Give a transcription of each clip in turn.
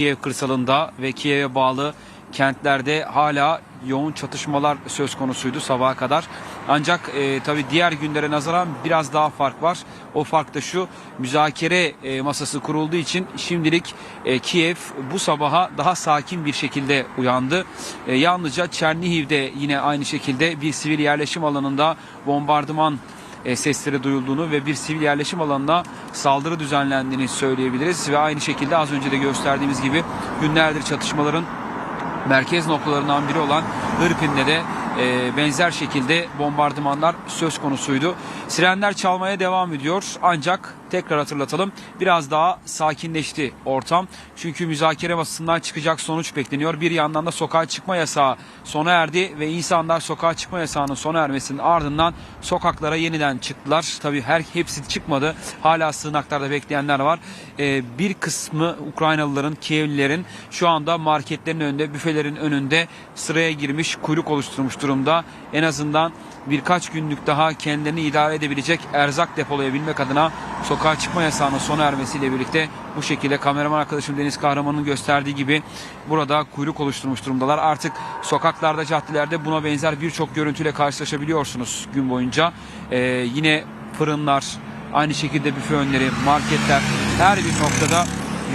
Kiev kırsalında ve Kiev'e bağlı kentlerde hala yoğun çatışmalar söz konusuydu sabaha kadar. Ancak e, tabii diğer günlere nazaran biraz daha fark var. O fark da şu müzakere e, masası kurulduğu için şimdilik e, Kiev bu sabaha daha sakin bir şekilde uyandı. E, yalnızca Çernihiv'de yine aynı şekilde bir sivil yerleşim alanında bombardıman e, sesleri duyulduğunu ve bir sivil yerleşim alanına saldırı düzenlendiğini söyleyebiliriz. Ve aynı şekilde az önce de gösterdiğimiz gibi günlerdir çatışmaların merkez noktalarından biri olan Irpin'de de e, benzer şekilde bombardımanlar söz konusuydu. Sirenler çalmaya devam ediyor ancak tekrar hatırlatalım biraz daha sakinleşti ortam. Çünkü müzakere masasından çıkacak sonuç bekleniyor. Bir yandan da sokağa çıkma yasağı sona erdi ve insanlar sokağa çıkma yasağının sona ermesinin ardından sokaklara yeniden çıktılar. Tabii her hepsi çıkmadı. Hala sığınaklarda bekleyenler var. E, bir kısmı Ukraynalıların, Kievlilerin şu anda marketlerin önünde, büfelerin önünde sıraya girmiş, kuyruk oluşturmuş durumda. En azından birkaç günlük daha kendilerini idare edebilecek erzak depolayabilmek adına sokağa çıkma yasağının sona ermesiyle birlikte bu şekilde kameraman arkadaşım Deniz Kahraman'ın gösterdiği gibi burada kuyruk oluşturmuş durumdalar. Artık sokaklarda, caddelerde buna benzer birçok görüntüyle karşılaşabiliyorsunuz gün boyunca. Ee, yine fırınlar, aynı şekilde büfe önleri, marketler her bir noktada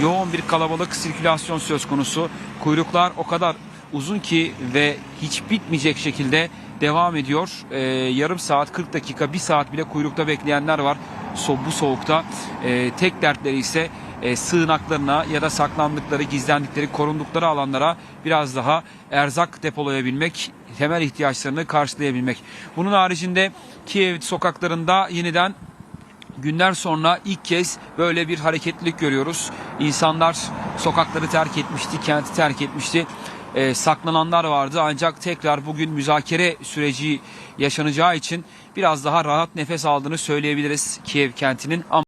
yoğun bir kalabalık sirkülasyon söz konusu. Kuyruklar o kadar uzun ki ve hiç bitmeyecek şekilde devam ediyor. Ee, yarım saat, 40 dakika, 1 saat bile kuyrukta bekleyenler var. So, bu soğukta Ee, tek dertleri ise e, sığınaklarına ya da saklandıkları, gizlendikleri, korundukları alanlara biraz daha erzak depolayabilmek, temel ihtiyaçlarını karşılayabilmek. Bunun haricinde Kiev sokaklarında yeniden günler sonra ilk kez böyle bir hareketlilik görüyoruz. İnsanlar sokakları terk etmişti, kenti terk etmişti. Ee, saklananlar vardı ancak tekrar bugün müzakere süreci yaşanacağı için biraz daha rahat nefes aldığını söyleyebiliriz Kiev kentinin. Ama